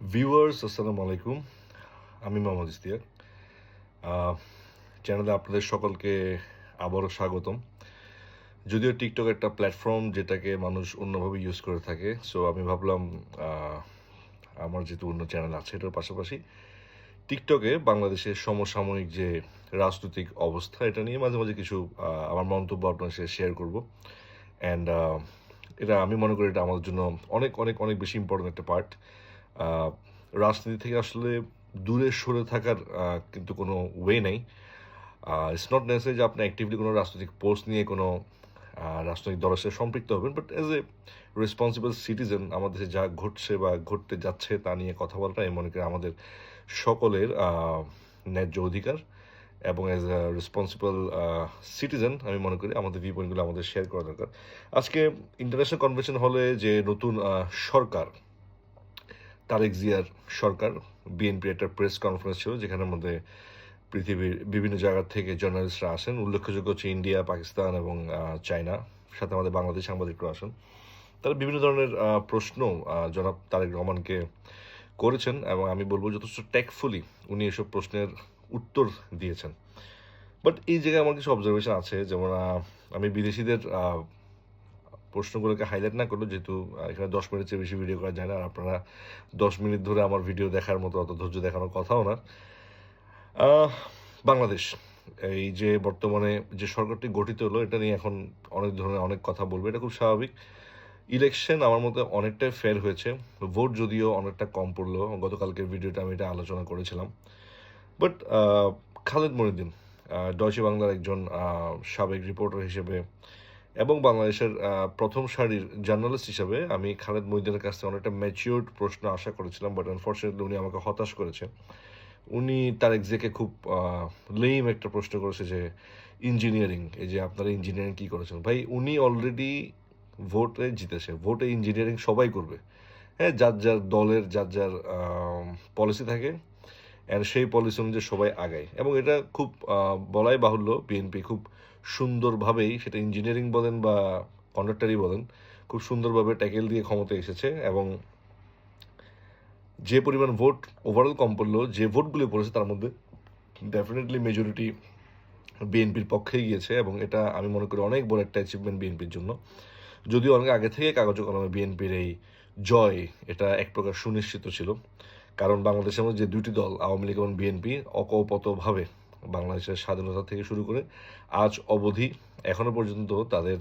Viewers আসসালামু আলাইকুম। আমি মোহাম্মদ ইস্তিয়াক চ্যানেলে আপনাদের সকলকে আবারও স্বাগতম। যদিও টিকটক একটা প্ল্যাটফর্ম যেটাকে মানুষ অন্যভাবে ইউজ করে থাকে সো আমি ভাবলাম আমার যেহেতু অন্য চ্যানেল আছে, এটার পাশাপাশি টিকটকে বাংলাদেশের সমসাময়িক যে রাজনৈতিক অবস্থা, এটা নিয়ে মাঝে মাঝে কিছু আমার মন্তব্য আপনার সাথে শেয়ার করব। অ্যান্ড এটা আমি মনে করি এটা আমাদের জন্য অনেক অনেক অনেক বেশি ইম্পর্টেন্ট একটা পার্ট রাজনীতি থেকে আসলে দূরে সরে থাকার কিন্তু কোনো ওয়ে নেই। ইটস নট নেসেসারি যে আপনি অ্যাক্টিভলি কোনো রাজনৈতিক পোস্ট নিয়ে কোনো রাজনৈতিক দলের সাথে সম্পৃক্ত হবেন but as a responsible citizen আমাদের যা ঘটছে বা ঘটতে যাচ্ছে তা নিয়ে কথা বলাটা আমি মনে করি আমাদের সকলের ন্যায্য অধিকার। এবং অ্যাজ আ রেসপন্সিবল সিটিজেন আমি মনে করি আমাদের ভিউ পয়েন্টগুলো আমাদের শেয়ার করা দরকার। আজকে ইন্টারন্যাশনাল কনভেনশন হলে যে নতুন সরকার তারেক জিয়ার সরকার, বিএনপির একটা প্রেস কনফারেন্স ছিল, যেখানের মধ্যে পৃথিবীর বিভিন্ন জায়গা থেকে জার্নালিস্টরা আসেন। উল্লেখযোগ্য হচ্ছে ইন্ডিয়া, পাকিস্তান এবং চায়না, সাথে আমাদের বাংলাদেশ সাংবাদিকরা আসেন। তারা বিভিন্ন ধরনের প্রশ্ন জনাব তারেক রহমানকে করেছেন এবং আমি বলব যথেষ্ট ট্যাকফুলি উনি এসব প্রশ্নের উত্তর দিয়েছেন। বাট এই জায়গায় আমার কিছু অবজারভেশন আছে, যেমন আমি বিদেশিদের প্রশ্নগুলোকে হাইলাইট না করল যেহেতু এখানে দশ মিনিটের চেয়ে বেশি ভিডিও করা যায় না, আর আপনারা দশ মিনিট ধরে আমার ভিডিও দেখার মতো অত ধৈর্য দেখানোর কথাও না। বাংলাদেশ, এই যে বর্তমানে যে সরকারটি গঠিত হলো, এটা নিয়ে এখন অনেক ধরনের অনেক কথা বলবে, এটা খুব স্বাভাবিক। ইলেকশন আমার মতে অনেকটাই ফেয়ার হয়েছে ভোট যদিও অনেকটা কম পড়ল, গতকালকের ভিডিওটা আমি এটা আলোচনা করেছিলাম। বাট খালেদ মহিউদ্দিন ডয়চে বাংলার একজন সাবেক রিপোর্টার হিসেবে এবং বাংলাদেশের প্রথম সারির জার্নালিস্ট হিসাবে আমি খালেদ মহিউদ্দিনের কাছ থেকে অনেকটা ম্যাচিওর্ড প্রশ্ন আশা করেছিলাম বাট আনফর্চুনেটলি উনি আমাকে হতাশ করেছে উনি তার এক্সেকে খুব লেম একটা প্রশ্ন করেছে যে ইঞ্জিনিয়ারিং এই যে আপনারা ইঞ্জিনিয়ারিং কী করেছেন? ভাই, উনি অলরেডি ভোটে জিতেছে। ভোটে ইঞ্জিনিয়ারিং সবাই করবে। হ্যাঁ যার যার দলের, যার যার পলিসি থাকে অ্যান্ড সেই পলিসি অনুযায়ী সবাই আগায়। এবং এটা খুব বলাই বাহুল্য বিএনপি খুব সুন্দরভাবেই, সেটা ইঞ্জিনিয়ারিং বলেন বা কন্ডাক্টারই বলেন, খুব সুন্দরভাবে ট্যাকেল দিয়ে ক্ষমতায় এসেছে এবং যে পরিমাণ ভোট ওভারঅল কম পড়ল, যে ভোটগুলি পড়েছে তার মধ্যে ডেফিনেটলি মেজরিটি বিএনপির পক্ষেই গিয়েছে এবং এটা আমি মনে করি অনেক বড় একটা অ্যাচিভমেন্ট বিএনপির জন্য। যদিও অনেক আগে থেকে কাগজে কলমে বিএনপির এই জয়, এটা এক প্রকার সুনিশ্চিত ছিল। কারণ বাংলাদেশের মধ্যে যে দুটি দল, আওয়ামী লীগ এবং বিএনপি অকপতভাবে বাংলাদেশের স্বাধীনতা থেকে শুরু করে আজ অবধি এখনও পর্যন্ত তাদের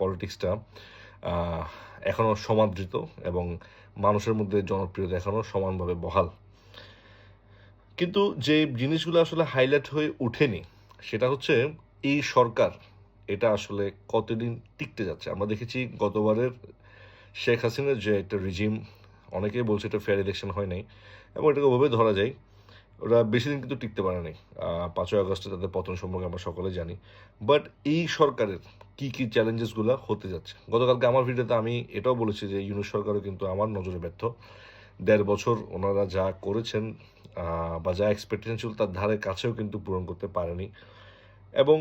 পলিটিক্সটা এখনও সমাদৃত এবং মানুষের মধ্যে জনপ্রিয়তা এখনও সমানভাবে বহাল। কিন্তু যে জিনিসগুলো আসলে হাইলাইট হয়ে ওঠেনি, সেটা হচ্ছে এই সরকার, এটা আসলে কতদিন টিকতে যাচ্ছে? আমরা দেখেছি গতবারের শেখ হাসিনার যে একটা রিজিম অনেকেই বলছে এটা ফেয়ার ইলেকশন হয় নাই, এবং এটাকে ওভাবে ধরা যায়। ওরা বেশি দিন কিন্তু টিকতে পারে নাই। পাঁচই আগস্টে তাদের পতন সম্পর্কে আমরা সকলে জানি। বাট এই সরকারের কি কি চ্যালেঞ্জেসগুলো হতে যাচ্ছে? গতকালকে আমার ভিডিওতে আমি এটাও বলেছি যে ইউনুস সরকারও কিন্তু আমার নজরে ব্যর্থ। দেড় বছর ওনারা যা করেছেন বা যা এক্সপেকটেশন ছিল তার ধারে কাছেও কিন্তু পূরণ করতে পারেনি। এবং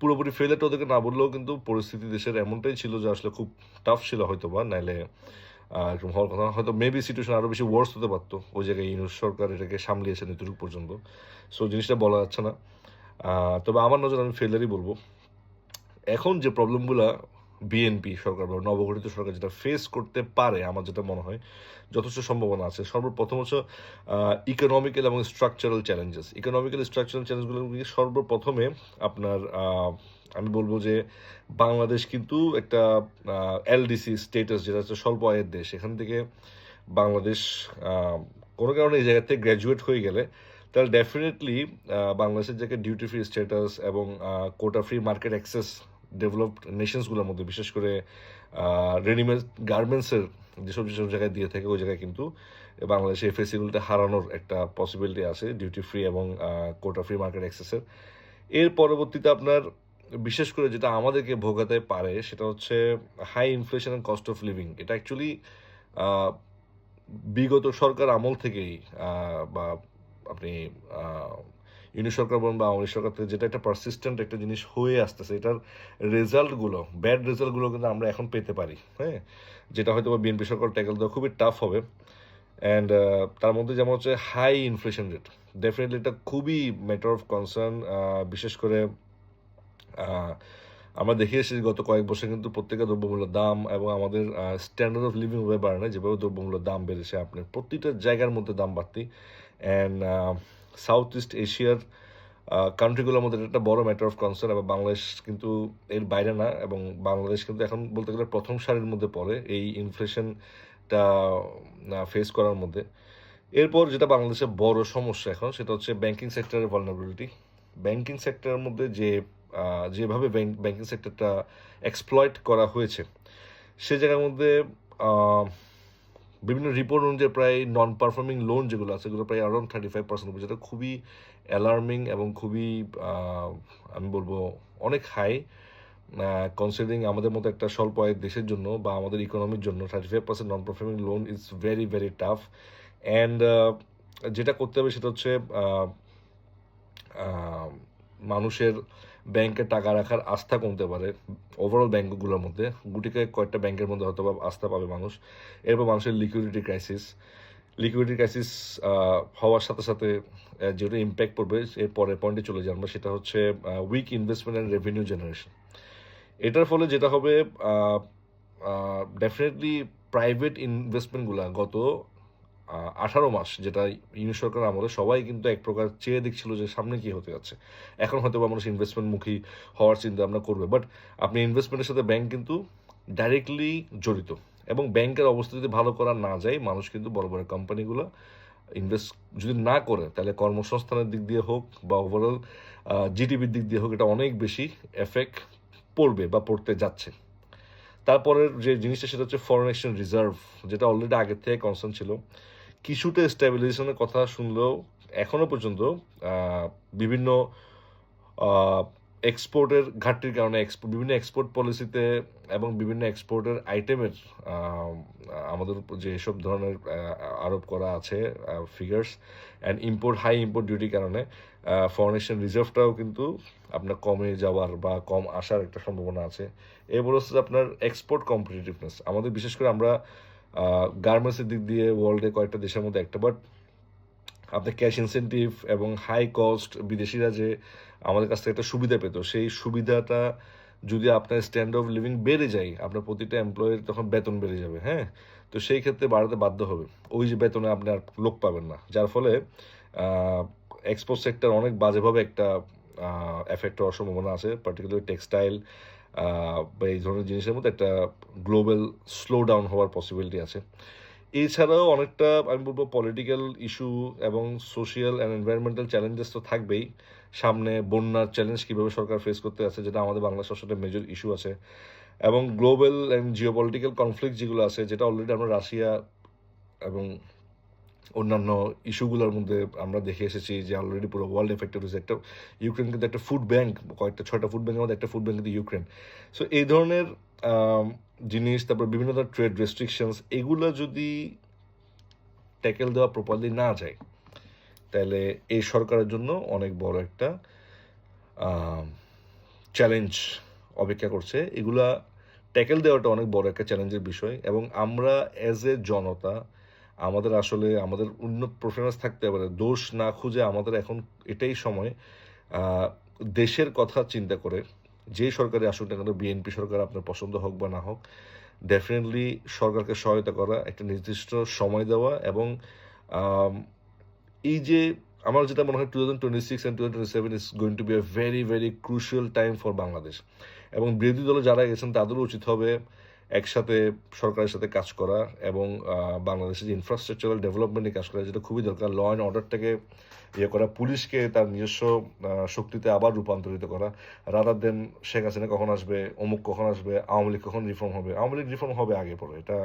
পুরোপুরি ফেলেটা ওদেরকে না বললেও কিন্তু পরিস্থিতি দেশের এমনটাই ছিল যে আসলে খুব টাফ ছিল হয়তো বা নাইলে এরকম হওয়ার কথা, হয়তো মেবি সিচুয়েশন আরও বেশি ওয়ার্স হতে পারতো। ওই জায়গায় ইউনুস সরকার এটাকে সামলিয়েছেন এতটুকু পর্যন্ত। সো জিনিসটা বলা যাচ্ছে না। তবে আমার নজর আমি ফেলারই বলব। এখন যে প্রবলেমগুলো বিএনপি সরকার বা নবগঠিত সরকার যেটা ফেস করতে পারে, আমার যেটা মনে হয়, যথেষ্ট সম্ভাবনা আছে। সর্বপ্রথম হচ্ছে ইকোনমিক্যাল এবং স্ট্রাকচারাল চ্যালেঞ্জেস ইকোনমিক্যাল স্ট্রাকচারাল চ্যালেঞ্জগুলো সর্বপ্রথমে আপনার আমি বলব যে বাংলাদেশ কিন্তু একটা এলডিসি স্টেটাস যেটা হচ্ছে স্বল্প আয়ের দেশ। এখান থেকে বাংলাদেশ কোনো কারণে এই জায়গা থেকে গ্র্যাজুয়েট হয়ে গেলে, তাহলে ডেফিনেটলি বাংলাদেশের যে ডিউটি ফ্রি স্ট্যাটাস এবং quota free market access developed নেশনসগুলোর মধ্যে, বিশেষ করে রেডিমেড গার্মেন্টসের যেসব যেসব জায়গায় দিয়ে থাকে, ওই জায়গায় কিন্তু বাংলাদেশে এই ফেসিলিটি হারানোর একটা পসিবিলিটি আছে ডিউটি ফ্রি এবং কোটা ফ্রি মার্কেট অ্যাক্সেসের এর। পরবর্তীতে আপনার, বিশেষ করে যেটা আমাদেরকে ভোগাতে পারে, সেটা হচ্ছে high inflation and cost of living এটা অ্যাকচুয়ালি বিগত সরকার আমল থেকেই বা আপনি ইউনিট সরকার বলুন বা আওয়ামী সরকার থেকে যেটা একটা পারসিস্টেন্ট একটা জিনিস হয়ে আসতেছে, এটার রেজাল্টগুলো ব্যাড রেজাল্টগুলো কিন্তু আমরা এখন পেতে পারি হ্যাঁ? যেটা হয়তো বা বিএনপি সরকার ট্যাকেল দেওয়া খুবই টাফ হবে। অ্যান্ড তার মধ্যে যেমন হচ্ছে হাই ইনফ্লেশন রেট ডেফিনেটলি এটা খুবই ম্যাটার অফ কনসার্ন বিশেষ করে আমরা দেখে এসেছি গত কয়েক বছর কিন্তু প্রত্যেকের দ্রব্যমূল্যের দাম এবং আমাদের স্ট্যান্ডার্ড অফ লিভিং ভাবে বাড়ে না, যেভাবে দ্রব্যমূল্যের দাম বেড়েছে, আপনার প্রতিটা জায়গার মধ্যে দাম বাড়তি। অ্যান্ড সাউথ ইস্ট এশিয়ার কান্ট্রিগুলোর মধ্যে একটা বড় ম্যাটার অফ কনসার্ন এবং বাংলাদেশ কিন্তু এর বাইরে না, এবং বাংলাদেশ কিন্তু এখন বলতে গেলে প্রথম সারির মধ্যে পড়ে এই ইনফ্লেশনটা ফেস করার মধ্যে। এরপর যেটা বাংলাদেশের বড় সমস্যা এখন, সেটা হচ্ছে ব্যাংকিং সেক্টরের ভলনাবিলিটি ব্যাংকিং সেক্টরের মধ্যে যে যেভাবে ব্যাংকিং সেক্টরটা এক্সপ্লয়েট করা হয়েছে, সে জায়গার মধ্যে বিভিন্ন রিপোর্ট অনুযায়ী প্রায় নন পারফর্মিং লোন যেগুলো আছে, সেগুলো প্রায় অ্যারাউন্ড থার্টি ফাইভ পার্সেন্ট যেটা খুবই অ্যালার্মিং এবং খুবই আমি বলব অনেক হাই কনসিডারিং আমাদের মতো একটা স্বল্প আয়ের দেশের জন্য বা আমাদের ইকোনমির জন্য thirty five percent non performing loan is very very tough and যেটা করতে হবে সেটা হচ্ছে মানুষের ব্যাংকে টাকা রাখার আস্থা কমতে পারে ওভারঅল ব্যাংকগুলোর মধ্যে। গুটিকে কয়েকটা ব্যাংকের মধ্যে হয়তো আস্থা পাবে মানুষ। এরপর মানুষের লিকুইডিটি ক্রাইসিস লিকুইডিটি ক্রাইসিস হওয়ার সাথে সাথে যেটা ইম্প্যাক্ট পড়বে, এর পরের পয়েন্টে চলে আমরা সেটা হচ্ছে weak investment and revenue generation এটার ফলে যেটা হবে ডেফিনেটলি প্রাইভেট ইনভেস্টমেন্টগুলো গত আঠারো মাস, যেটা ইউনিট সরকার আমাদের সবাই কিন্তু এক প্রকার চেয়ে দেখছিল যে সামনে কি হতে যাচ্ছে। এখন হয়তো মানুষ ইনভেস্টমেন্টমুখী হওয়ার চিন্তা ভাবনা করবে বাট আপনি ইনভেস্টমেন্টের সাথে ব্যাংক কিন্তু ডাইরেক্টলি জড়িত এবং ব্যাংকের অবস্থা যদি ভালো করা না যায়, মানুষ কিন্তু বড় বড় কোম্পানিগুলো ইনভেস্ট যদি না করে, তাহলে কর্মসংস্থানের দিক দিয়ে হোক বা ওভারঅল জিডিপির দিক দিয়ে হোক, এটা অনেক বেশি এফেক্ট পড়বে বা পড়তে যাচ্ছে। তারপরের যে জিনিসটা, সেটা হচ্ছে ফরেন এক্সচেঞ্জ রিজার্ভ যেটা অলরেডি আগের থেকে কনসার্ন ছিল। কিছুটা স্টেবিলাইজেশনের কথা শুনলেও এখনও পর্যন্ত বিভিন্ন এক্সপোর্টের ঘাটতির কারণে বিভিন্ন এক্সপোর্ট পলিসিতে এবং বিভিন্ন এক্সপোর্টের আইটেমের আমাদের যে সব ধরনের আরোপ করা আছে figures and import high import ডিউটির কারণে ফরেন এক্সচেঞ্জ রিজার্ভটাও কিন্তু আপনার কমে যাওয়ার বা কম আসার একটা সম্ভাবনা আছে। এরপর হচ্ছে আপনার এক্সপোর্ট কম্পিটিটিভনেস আমাদের বিশেষ করে আমরা গার্মেন্টসের দিক দিয়ে ওয়ার্ল্ডে কয়েকটা দেশের মধ্যে একটা বাট আপনার ক্যাশ ইনসেন্টিভ এবং হাই কস্ট বিদেশিরা যে আমাদের কাছ থেকে একটা সুবিধা পেত, সেই সুবিধাটা যদি আপনার স্ট্যান্ড অফ লিভিং বেড়ে যায়, আপনার প্রতিটা এমপ্লয়ের তখন বেতন বেড়ে যাবে হ্যাঁ? তো সেই ক্ষেত্রে বাড়াতে বাধ্য হবে। ওই যে বেতনে আপনি আর লোক পাবেন না, যার ফলে এক্সপোর্ট সেক্টর অনেক বাজেভাবে একটা এফেক্ট হওয়ার সম্ভাবনা আছে পার্টিকুলার টেক্সটাইল বা এই ধরনের জিনিসের মধ্যে একটা গ্লোবাল স্লো ডাউন হওয়ার পসিবিলিটি আছে। এছাড়াও অনেকটা, আমি বলব পলিটিক্যাল ইস্যু এবং সোশিয়াল অ্যান্ড এনভায়রনমেন্টাল চ্যালেঞ্জেস তো থাকবেই। সামনে বন্যার চ্যালেঞ্জ কীভাবে সরকার ফেস করতে আছে, যেটা আমাদের বাংলা আসলে মেজর ইস্যু আছে। এবং গ্লোবাল অ্যান্ড জিওপলিটিক্যাল কনফ্লিক্ট যেগুলো আছে, যেটা অলরেডি আমরা রাশিয়া এবং অন্যান্য ইস্যুগুলোর মধ্যে আমরা দেখে এসেছি যে অলরেডি পুরো ওয়ার্ল্ড এফেক্টেড হয়েছে। একটা ইউক্রেন কিন্তু একটা ফুড ব্যাংক কয়েকটা, ছয়টা ফুড ব্যাংকের মধ্যে একটা ফুড ব্যাংক কিন্তু ইউক্রেন সো এই ধরনের জিনিস, তারপর বিভিন্ন ধরনের ট্রেড রেস্ট্রিকশনস এগুলো যদি ট্যাকেল দেওয়া প্রপারলি না যায়, তাহলে এই সরকারের জন্য অনেক বড় একটা চ্যালেঞ্জ অপেক্ষা করছে। এগুলা ট্যাকেল দেওয়াটা অনেক বড় একটা চ্যালেঞ্জের বিষয়। এবং আমরা অ্যাজ এ জনতা আমাদের আসলে, আমাদের উন্নত প্রফেশনাস থাকতে পারে। দোষ না খুঁজে আমাদের এখন এটাই সময় দেশের কথা চিন্তা করে যে সরকারি আসুক না কেন বিএনপি সরকার আপনার পছন্দ হোক বা না হোক ডেফিনেটলি সরকারকে সহায়তা করা, একটা নির্দিষ্ট সময় দেওয়া এবং এই যে আমার যেটা মনে হয় two thousand twenty six and two twenty seven is going to be a very very crucial time for Bangladesh এবং বিরোধী দলে যারা গেছেন, তাদেরও উচিত হবে একসাথে সরকারের সাথে কাজ করা এবং বাংলাদেশের যে ইনফ্রাস্ট্রাকচারাল ডেভেলপমেন্টে কাজ করা, যেটা খুবই দরকার। ল অ্যান্ড অর্ডারটাকে ইয়ে করা, পুলিশকে তার নিজস্ব শক্তিতে আবার রূপান্তরিত করা। রাদার দেন শেখ হাসিনা কখন আসবে, অমুক কখন আসবে, আওয়ামী লীগ কখন রিফর্ম হবে, আওয়ামী লীগ রিফর্ম হবে আগে পরে। এটা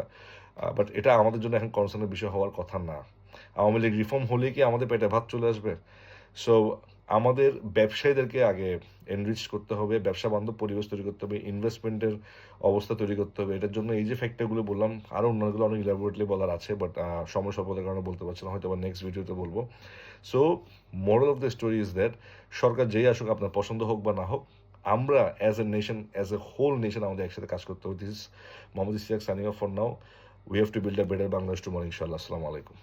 বাট এটা আমাদের জন্য এখন কনসার্নের বিষয় হওয়ার কথা না। আওয়ামী লীগ রিফর্ম হলে কি আমাদের পেটে ভাত চলে আসবে? সো আমাদের ব্যবসায়ীদেরকে আগে এনরিচ করতে হবে, ব্যবসা বান্ধব পরিবেশ তৈরি করতে হবে ইনভেস্টমেন্টের অবস্থা তৈরি করতে হবে। এটার জন্য এই যে ফ্যাক্টরগুলো বললাম আরও অন্যগুলো অনেক ইলাবোরেটলি বলার আছে বাট সময় স্বল্পতার কারণে বলতে পারছি না হয়তো আবার নেক্সট ভিডিওতে বলব। So moral of the story is that সরকার যেই আসুক, আপনার পছন্দ হোক বা না হোক, আমরা as a nation as a whole nation আমাদের একসাথে কাজ করতে হবে। This is Mohammad Ishaq Sania for now we have to build a better Bangladesh tomorrow ইনশাল্লাহ আসসালামু আলাইকুম